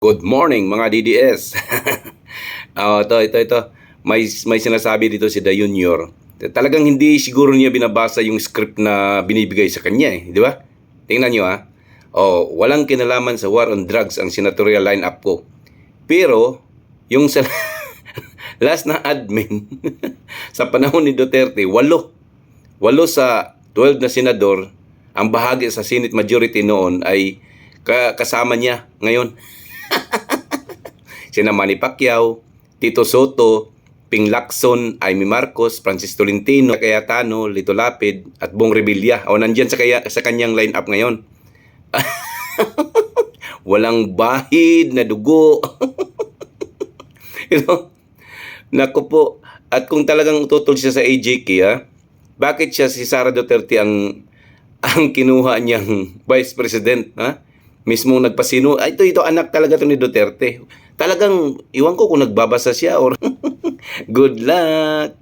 Good morning mga DDS. Ah, ito, ito, ito. May, may sinasabi dito si The Junior. Talagang hindi siguro niya binabasa yung script na binibigay sa kanya eh. Di ba? Tingnan niyo ha. Oh, walang kinalaman sa war on drugs ang senatorial lineup ko. Pero, yung sa last na admin sa panahon ni Duterte, walo. Walo sa 12 na senador, ang bahagi sa Senate majority noon ay ka- kasama niya ngayon. Sina Manny Pacquiao, Tito Soto, Ping Lacson, Amy Marcos, Francis Tolentino, Cayetano, Lito Lapid, at Bong Revilla. O nandyan sa, kaya, sa kanyang lineup ngayon. Walang bahid na dugo. you know? Naku po. At kung talagang tutol siya sa AJK, ha? bakit siya si Sara Duterte ang ang kinuha niyang vice president, ha? Mismo nagpasino. Ay, ito, ito, anak talaga to ni Duterte. Talagang, iwan ko kung nagbabasa siya or good luck.